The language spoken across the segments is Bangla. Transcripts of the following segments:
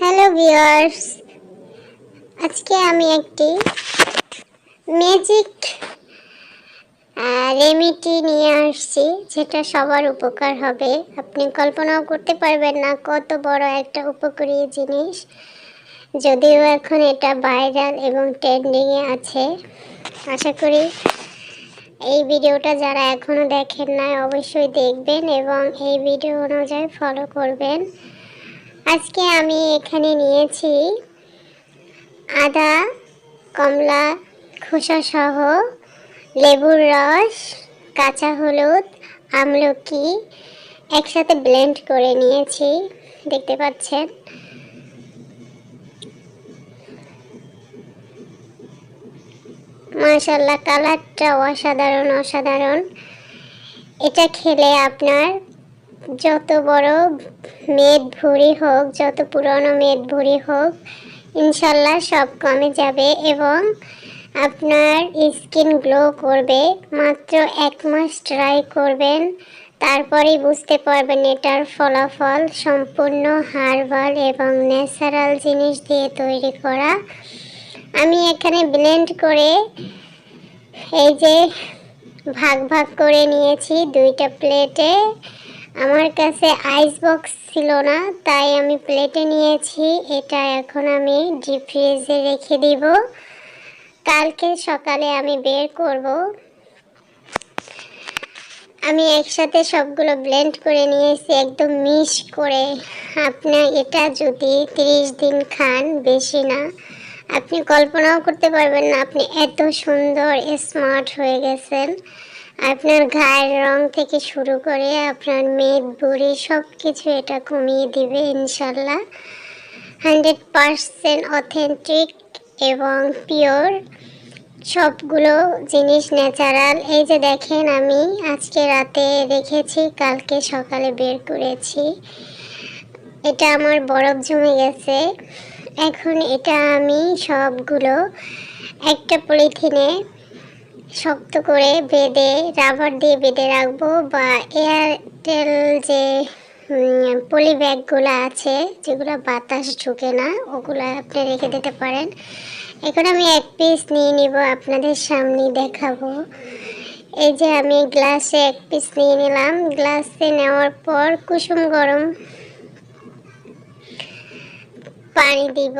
হ্যালো ভিউয়ার্স আজকে আমি একটি ম্যাজিক রেমিটি নিয়ে আসছি, যেটা সবার উপকার হবে। আপনি কল্পনাও করতে পারবেন না কত বড় একটা উপকারী জিনিস। যদিও এখন এটা ভাইরাল এবং ট্রেন্ডিংয়ে আছে। আশা করি এই ভিডিওটা যারা এখনও দেখেন না অবশ্যই দেখবেন এবং এই ভিডিও অনুযায়ী ফলো করবেন। আজকে আমি এখানে নিয়েছি আদা, কমলা, খোসা সহ লেবুর রস, কাঁচা হলুদ, আমলকি একসাথে ব্লেন্ড করে নিয়েছি, দেখতে পাচ্ছেন। মাশাল্লাহ কালারটা অসাধারণ অসাধারণ। এটা খেলে আপনার যত বড় মেদ ভুঁড়ি হোক, যত পুরনো মেদ ভুঁড়ি হোক, ইনশাল্লাহ সব কমে যাবে এবং আপনার স্কিন গ্লো করবে। মাত্র এক মাস ট্রাই করবেন, তারপরেই বুঝতে পারবেন এটার ফলাফল। সম্পূর্ণ হার্বাল এবং ন্যাচারাল জিনিস দিয়ে তৈরি করা। আমি এখানে ব্লেন্ড করে এই যে ভাগ ভাগ করে নিয়েছি দুইটা প্লেটে। আমার কাছে আইস বক্স ছিল না, তাই আমি প্লেটে নিয়েছি। এটা এখন আমি ডিপ ফ্রিজে রেখে দিব। কালকে সকালে আমি বের করব। আমি একসাথে সবগুলো ব্লেন্ড করে নিয়েছি, একদম মিশ করে। আপনার এটা যদি তিরিশ দিন খান, বেশি না। আপনি কল্পনাও করতে পারবেন না, আপনি এত সুন্দর স্মার্ট হয়ে গেছেন। আপনার গায়ের রং থেকে শুরু করে আপনার মেদ বুড়ি সব কিছু এটা কমিয়ে দিবে ইনশাল্লাহ। হান্ড্রেড পারসেন্ট অথেন্টিক এবং পিওর। সবগুলো জিনিস ন্যাচারাল। এই যে দেখেন আমি আজকে রাতে রেখেছি, কালকে সকালে বের করেছি। এটা আমার বরফ জমে গেছে। এখন এটা আমি সবগুলো একটা পলিথিনে শক্ত করে বেঁধে, রাবার দিয়ে বেঁধে রাখব বা এয়ারটেল যে পলি ব্যাগগুলো আছে, যেগুলো বাতাস ঢুকে না, ওগুলো আপনি রেখে দিতে পারেন। এখন আমি এক পিস নিয়ে নিব, আপনাদের সামনে দেখাবো। এই যে আমি গ্লাসে এক পিস নিয়ে নিলাম। গ্লাসে নেওয়ার পর কুসুম গরম পানি দিব।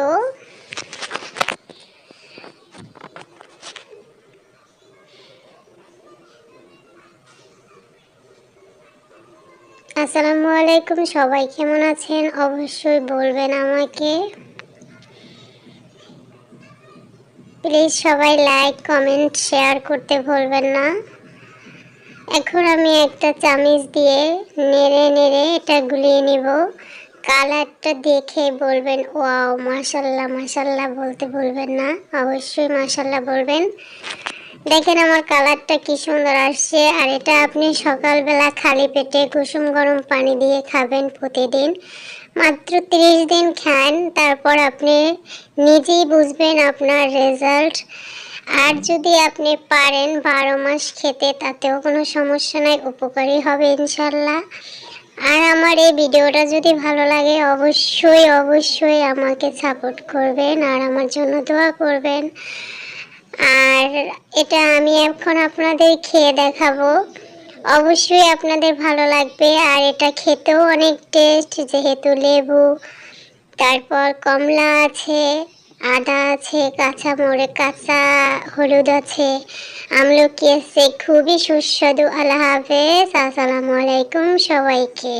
আসসালামু আলাইকুম, সবাই কেমন আছেন? অবশ্যই বলবেন আমাকে। প্লিজ সবাই লাইক কমেন্ট শেয়ার করতে ভুলবেন না। এখন আমি একটা চামিচ দিয়ে নেড়ে নেড়ে এটা গুলিয়ে নিব। কালারটা দেখে বলবেন, ওয়াও, মাশাল্লাহ মাশাল্লাহ, বলতে ভুলবেন না। অবশ্যই মাশাল্লাহ বলবেন। দেখেন আমার কালারটা কি সুন্দর আসছে, আর এটা আপনি সকালবেলা খালি পেটে কুসুম গরম পানি দিয়ে খাবেন প্রতিদিন। মাত্র তিরিশ দিন খান, তারপর আপনি নিজেই বুঝবেন আপনার রেজাল্ট। আর যদি আপনি পারেন বারো মাস খেতে, তাতেও কোনো সমস্যা নাই, উপকারী হবে ইনশাল্লাহ। আর আমার এই ভিডিওটা যদি ভালো লাগে, অবশ্যই অবশ্যই আমাকে সাপোর্ট করবেন, আর আমার জন্য দোয়া করবেন। আর এটা আমি এখন আপনাদের খেয়ে দেখাবো। অবশ্যই আপনাদের ভালো লাগবে, আর এটা খেতেও অনেক টেস্ট যেহেতু লেবু, তারপর কমলা আছে, আদা আছে, কাঁচা মোড়ে কাঁচা হলুদ আছে, আমলকি আছে, খুবই সুস্বাদু, আল্লাহ হাফেজ, আসসালামু আলাইকুম সবাইকে।